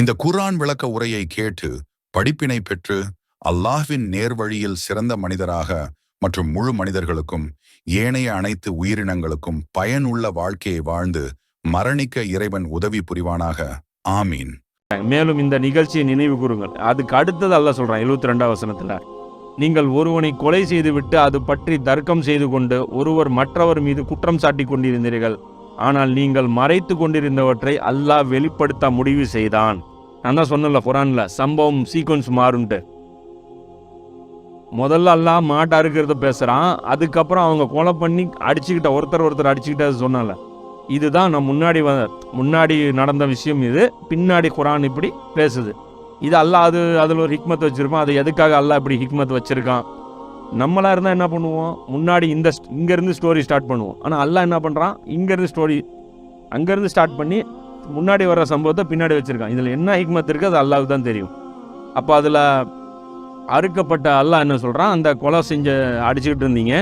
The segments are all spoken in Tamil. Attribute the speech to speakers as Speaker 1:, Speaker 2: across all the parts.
Speaker 1: இந்த குர்ஆன் விளக்க உரையை கேட்டு படிப்பினை பெற்று அல்லாஹ்வின் நேர்வழியில் சிறந்த மனிதராக மற்றும் முழு மனிதர்களுக்கும் ஏனைய அனைத்து உயிரினங்களுக்கும் பயனுள்ள வாழ்க்கையை வாழ்ந்து மரணிக்க இறைவன் உதவி புரிவானாக. ஆமீன்.
Speaker 2: மேலும் இந்த நிகழ்ச்சியை நினைவு கூறுங்கள். அதுக்கு அடுத்தது அல்ல சொல்றான் எழுபத்தி ரெண்டாம் வசனத்துல நீங்கள் ஒருவனை கொலை செய்துவிட்டு அது பற்றி தர்க்கம் செய்து கொண்டு ஒருவர் மற்றவர் மீது குற்றம் சாட்டி கொண்டிருந்தீர்கள். ஆனால் நீங்கள் மறைத்து கொண்டிருந்தவற்றை அல்லாஹ் வெளிப்படுத்த முடிவு செய்தான். நான் தான் சொன்னல குரானில். சம்பவம் சீக்வன்ஸ் மாறுன்ட்டு. முதல்ல அல்லாஹ் மாட்டை அறுக்கிறத பேசுகிறான் அதுக்கப்புறம் அவங்க கொலை பண்ணி அடிச்சுக்கிட்ட ஒருத்தர் ஒருத்தர் அடிச்சுக்கிட்டது சொன்னால இதுதான் நான் முன்னாடி வ முன்னாடி நடந்த விஷயம் இது. பின்னாடி குரான் இப்படி பேசுது. இது அல்லாஹ் அது அதில் ஒரு ஹிக்மத் வச்சுருப்பான். அது எதுக்காக அல்லாஹ் இப்படி ஹிக்மத் வச்சுருக்கான்? நம்மளாக இருந்தால் என்ன பண்ணுவோம்? முன்னாடி இந்த இங்கேருந்து ஸ்டோரி ஸ்டார்ட் பண்ணுவோம். ஆனால் அல்லாஹ் என்ன பண்ணுறான் இங்கேருந்து ஸ்டோரி அங்கேருந்து ஸ்டார்ட் பண்ணி முன்னாடி வர்ற சம்பவத்தை பின்னாடி வச்சிருக்கான். இதில் என்ன ஹிக்மத் இருக்குது அது அல்லாவுக்கு தான் தெரியும். அப்போ அதில் அறுக்கப்பட்ட அல்லாஹ் என்ன சொல்கிறான் அந்த கொலை செஞ்ச அடிச்சுக்கிட்டு இருந்தீங்க.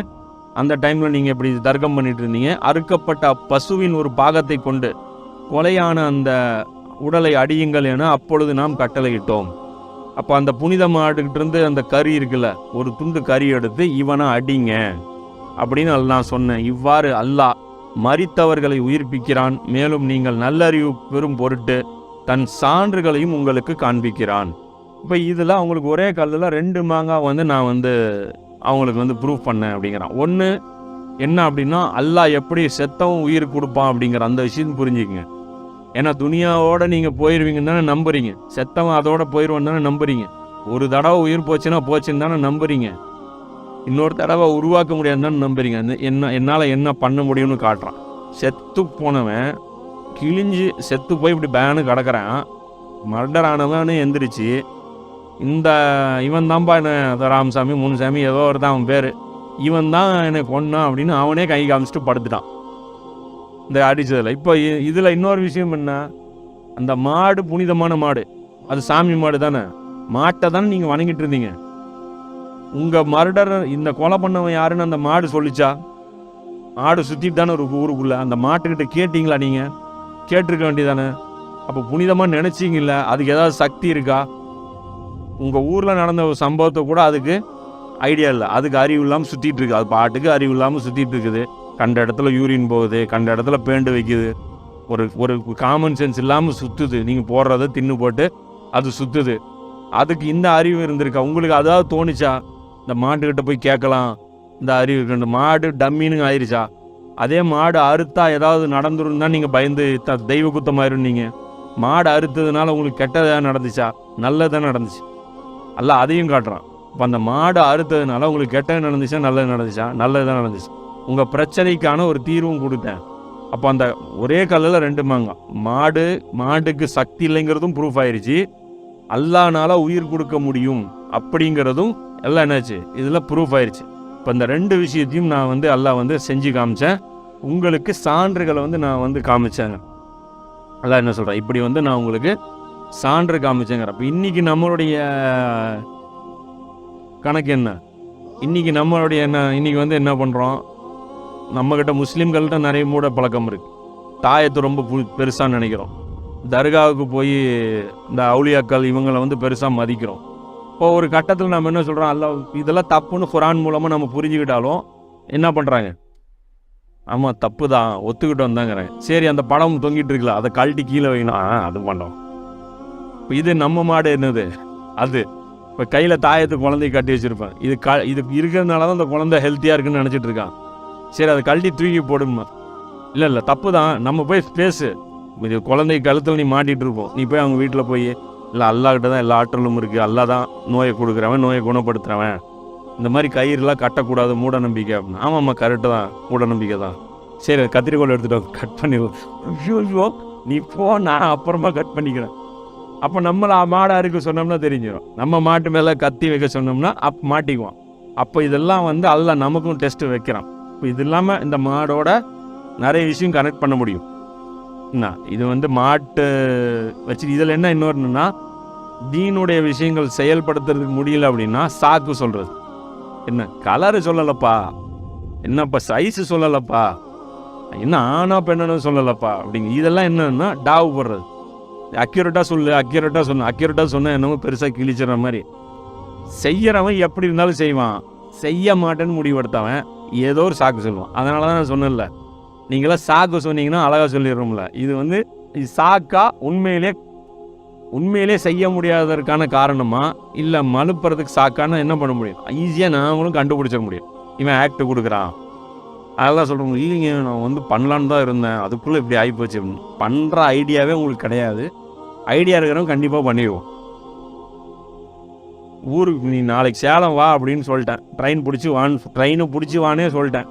Speaker 2: அந்த டைமில் நீங்கள் இப்படி தர்க்கம் பண்ணிகிட்டு இருந்தீங்க. அறுக்கப்பட்ட பசுவின் ஒரு பாகத்தை கொண்டு கொலையான அந்த உடலை அடியுங்கள் என அப்பொழுது நாம் கட்டளையிட்டோம். அப்போ அந்த புனித மாடுகிட்ட இருந்து அந்த கறி இருக்குல்ல ஒரு துண்டு கறி எடுத்து இவனை அடிங்க அப்படின்னு நான் சொன்னேன் இவ்வாறு அல்லாஹ் மறித்தவர்களை உயிர்ப்பிக்கிறான். மேலும் நீங்கள் நல்லறிவு பெறும் பொருட்டு தன் சான்றுகளையும் உங்களுக்கு காண்பிக்கிறான். இப்போ இதில் அவங்களுக்கு ஒரே கல்லில் ரெண்டு மாங்காய் வந்து நான் வந்து அவங்களுக்கு வந்து ப்ரூவ் பண்ணேன் அப்படிங்கிறான். ஒன்று என்ன அப்படின்னா அல்லாஹ் எப்படி செத்தவும் உயிர் கொடுப்பான் அப்படிங்கிற அந்த விஷயம் புரிஞ்சுக்கங்க. ஏன்னா துனியாவோட நீங்கள் போயிடுவீங்கன்னு தானே நம்புறீங்க. செத்தவன் அதோட போயிடுவான்னு தானே நம்புறீங்க. ஒரு தடவை உயிர் போச்சுன்னா போச்சுன்னு தானே நம்புறீங்க. இன்னொரு தடவை உருவாக்க முடியாதுன்னு நம்புறீங்க. என்ன என்னால் என்ன பண்ண முடியும்னு காட்டுறான். செத்து போனவன் கிழிஞ்சு செத்து போய் இப்படி பேனு கிடக்குறான். மர்டர் ஆனவன் எந்திரிச்சு இந்த இவன் தான்ப்பா என்ன ராமசாமி முனுசாமி ஏதோ ஒரு தான் அவன் பேர். இவன் தான் என்னை கொன்னான் அப்படின்னு அவனே கை காமிச்சிட்டு படுத்துட்டான். இந்த அடிச்சதில். இப்போ இதில் இன்னொரு விஷயம் என்ன? அந்த மாடு புனிதமான மாடு. அது சாமி மாடு தானே? மாட்டை தானே நீங்கள் வணங்கிட்டு இருந்தீங்க. உங்கள் மர்டர் இந்த கொலை பண்ணவன் யாருன்னு அந்த மாடு சொல்லிச்சா? மாடு சுற்றிட்டு தானே ஒரு ஊருக்குள்ளே. அந்த மாட்டுக்கிட்ட கேட்டிங்களா நீங்கள் கேட்டிருக்க வேண்டியதானே? அப்போ புனிதமாக நினச்சிங்கல்ல அதுக்கு ஏதாவது சக்தி இருக்கா? உங்கள் ஊரில் நடந்த ஒரு சம்பவத்தை கூட அதுக்கு ஐடியா இல்லை. அதுக்கு அறிவு இல்லாமல் சுற்றிட்டு இருக்கு. அது பாட்டுக்கு அறிவு இல்லாமல் சுற்றிட்டு இருக்குது. கண்ட இடத்துல யூரின் போகுது கண்ட இடத்துல பேண்டு வைக்குது. ஒரு ஒரு காமன் சென்ஸ் இல்லாமல் சுற்றுது நீங்கள் போடுறத தின்னு போட்டு அது சுற்றுது அதுக்கு இந்த அறிவு இருந்திருக்கா? உங்களுக்கு அதாவது தோணுச்சா? இந்த மாட்டுக்கிட்ட போய் கேட்கலாம். இந்த அறிவு கண்டு மாடு டம்மின்னு ஆயிடுச்சா அதே மாடு அறுத்தா ஏதாவது நடந்துருந்தா நீங்கள் பயந்து த- தெய்வ குத்தமாயிரும் நீங்கள் மாடு அறுத்ததுனால உங்களுக்கு கெட்டதாக நடந்துச்சா? நல்லதாக நடந்துச்சு. அல்ல அதையும் காட்டுறான். இப்போ அந்த மாடு அறுத்ததுனால உங்களுக்கு கெட்டது நடந்துச்சா? நல்லது நடந்துச்சா? நல்லதாக நடந்துச்சு. உங்கள் பிரச்சனைக்கான ஒரு தீர்வும் கொடுத்தேன். அப்போ அந்த ஒரே கல்லில் ரெண்டு மாங்காய் மாடு மாட்டுக்கு சக்தி இல்லைங்கிறதும் ப்ரூஃப் ஆயிடுச்சு அல்லானால உயிர் கொடுக்க முடியும் அப்படிங்கிறதும் எல்லாம் என்னாச்சு? இதில் ப்ரூஃப் ஆயிடுச்சு இப்போ இந்த ரெண்டு விஷயத்தையும் நான் வந்து எல்லாம் வந்து செஞ்சு காமிச்சேன். உங்களுக்கு சான்றுகளை வந்து நான் வந்து காமிச்சேங்க. அதான் என்ன சொல்கிறேன் இப்படி வந்து நான் உங்களுக்கு சான்று காமிச்சேங்கிற அப்போ இன்றைக்கி நம்மளுடைய கணக்கு என்ன? இன்னைக்கு நம்மளுடைய என்ன இன்றைக்கி வந்து என்ன பண்ணுறோம் நம்மக்கிட்ட முஸ்லீம்கள்கிட்ட நிறைய மூட பழக்கம் இருக்குது தாயத்தை ரொம்ப பெருசாக நினைக்கிறோம். தர்காவுக்கு போய் இந்த அவுளியாக்கள் இவங்களை வந்து பெருசாக மதிக்கிறோம். இப்போ ஒரு கட்டத்தில் நம்ம என்ன சொல்கிறோம் அல்ல இதெல்லாம் தப்புன்னு குரான் மூலமாக நம்ம புரிஞ்சுக்கிட்டாலும் என்ன பண்ணுறாங்க ஆமாம் தப்பு தான் ஒத்துக்கிட்டு தாங்கிறேன். சரி அந்த படம் தொங்கிட்டு இருக்குல்ல அதை கழட்டி கீழே வைக்கணும் ஆ அது பண்ணோம். இப்போ இது நம்ம மாடு என்னது? அது. இப்போ கையில் தாயத்து குழந்தைய கட்டி வச்சுருப்பேன். இது க இது இருக்கிறதுனால தான் அந்த குழந்தை ஹெல்த்தியாக இருக்குன்னு நினச்சிட்டு இருக்கான். சரி அதை கழட்டி தூக்கி போடுமா இல்லை இல்லை தப்பு தான் நம்ம போய் பேசு இது குழந்தை கழுத்தில் நீ மாட்டிகிட்டு இருப்போம். நீ போய் அவங்க வீட்டில் போய் இல்லை அல்லாஹ்கிட்ட தான் எல்லா ஆற்றலும் இருக்குது அல்லா தான் நோயை கொடுக்குறவன் நோயை குணப்படுத்துறவன். இந்த மாதிரி கயிறுலாம் கட்டக்கூடாது மூட நம்பிக்கை அப்படின்னு. ஆமாம்மா கரெக்டு தான். மூட நம்பிக்கை தான். சரி கத்திரிக்கோல் எடுத்துகிட்டு கட் பண்ணிடுவோம். நீ போ நான் அப்புறமா கட் பண்ணிக்கிறேன். அப்போ நம்மளை மாடாக இருக்க சொன்னோம்னா தெரிஞ்சிடும் நம்ம மாட்டு மேலே கத்தி வைக்க சொன்னோம்னா அப் மாட்டிக்குவோம் அப்போ இதெல்லாம் வந்து அல்ல நமக்கும் டெஸ்ட்டு வைக்கிறான். இப்போ இது இல்லாமல் இந்த மாடோட நிறைய விஷயம் கனெக்ட் பண்ண முடியும். இது வந்து மாட்டு வச்சு இதில் என்ன இன்னொருன்னா தீனுடைய விஷயங்கள் செயல்படுத்துறதுக்கு முடியல அப்படின்னா சாக்கு சொல்கிறது என்ன கலரு சொல்லலப்பா. என்னப்பா சைஸு சொல்லலப்பா. என்ன ஆனா பெண்ணனு சொல்லலப்பா. அப்படிங்க இதெல்லாம் என்னன்னா டாவ் போடுறது. அக்யூரேட்டாக சொல்லு அக்யூரேட்டாக சொல்லு அக்யூரேட்டாக சொன்னால் என்னமோ பெருசாக கிழிச்சிடுற மாதிரி. செய்கிறவன் எப்படி இருந்தாலும் செய்வான். செய்ய மாட்டேன்னு முடிவெடுத்தவன். ஏதோ ஒரு சாக்கு சொல்லுவான். அதனால தான் நான் சொன்னேன்ல. நீங்களாம் சாக்கு சொன்னீங்கன்னா அழகாக சொல்லிடுறோம்ல. இது வந்து இது சாக்கா உண்மையிலே உண்மையிலே செய்ய முடியாததற்கான காரணமா இல்லை மலுப்புறதுக்கு சாக்கான என்ன பண்ண முடியும்? ஈஸியாக நாங்களும் கண்டுபிடிச்சிட முடியும். இவன் ஆக்ட் கொடுக்குறான். அதெல்லாம் சொல்கிறோம் இல்லைங்க நான் வந்து பண்ணலான்னு தான் இருந்தேன். அதுக்குள்ளே இப்படி ஆகிப்போச்சு அப்படின்னு. பண்ணுற ஐடியாவே உங்களுக்கு கிடையாது. ஐடியா இருக்கிறவங்க கண்டிப்பாக பண்ணிடுவோம் ஊருக்கு நீ நாளைக்கு சேலம் வா அப்படின்னு சொல்லிட்டேன். ட்ரெயின் பிடிச்சி வான்னு ட்ரெயினை பிடிச்சி வானே சொல்லிட்டேன்.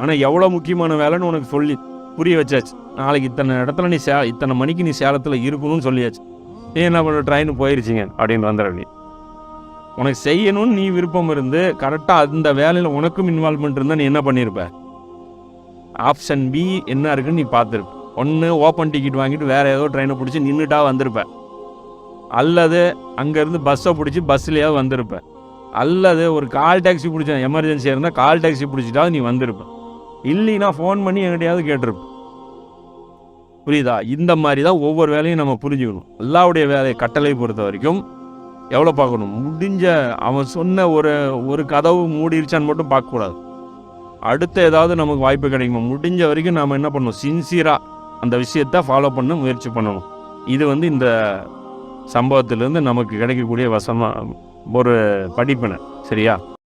Speaker 2: ஆனால் எவ்வளோ முக்கியமான வேலைன்னு உனக்கு சொல்லி புரிய வச்சாச்சு. நாளைக்கு இத்தனை இடத்துல நீ சே இத்தனை மணிக்கு நீ சேலத்தில் இருக்கணும்னு சொல்லியாச்சு. நீ என்ன பண்ண ட்ரெயின் போயிருச்சிங்க அப்படின்னு வந்துட நீ. உனக்கு செய்யணும்னு நீ விருப்பம் இருந்து கரெக்டாக அந்த வேலையில் உனக்கும் இன்வால்மெண்ட் இருந்தால் நீ என்ன பண்ணியிருப்ப ஆப்ஷன் பி என்ன இருக்குன்னு நீ பார்த்துருப்ப ஒன்று ஓப்பன் டிக்கெட் வாங்கிட்டு வேறு ஏதோ ட்ரெயினை பிடிச்சி நின்றுட்டா வந்திருப்ப. அல்லது அங்கேருந்து பஸ்ஸை பிடிச்சி பஸ்லேயாவது வந்திருப்ப. அல்லது ஒரு கால் டாக்ஸி பிடிச்ச எமர்ஜென்சி இருந்தால் கால் டாக்ஸி பிடிச்சிட்டாவது நீ வந்திருப்பேன் இல்லைன்னா ஃபோன் பண்ணி எங்கிட்டையாவது கேட்டிருப்பேன் புரியுதா? இந்த மாதிரி தான் ஒவ்வொரு வேலையும் நம்ம புரிஞ்சுக்கணும். எல்லாவுடைய வேலையை கட்டளை பொறுத்த வரைக்கும் எவ்வளோ பார்க்கணும்? முடிஞ்ச அவன் சொன்ன ஒரு ஒரு கதவு மூடிருச்சான்னு மட்டும் பார்க்கக்கூடாது. அடுத்த ஏதாவது நமக்கு வாய்ப்பு கிடைக்குமா? முடிஞ்ச வரைக்கும் நாம் என்ன பண்ணணும்? சின்சியராக அந்த விஷயத்தை ஃபாலோ பண்ண முயற்சி பண்ணணும். இது வந்து இந்த சம்பவத்திலேருந்து நமக்கு கிடைக்கக்கூடிய வசமாக ஒரு படிப்பினை. சரியா?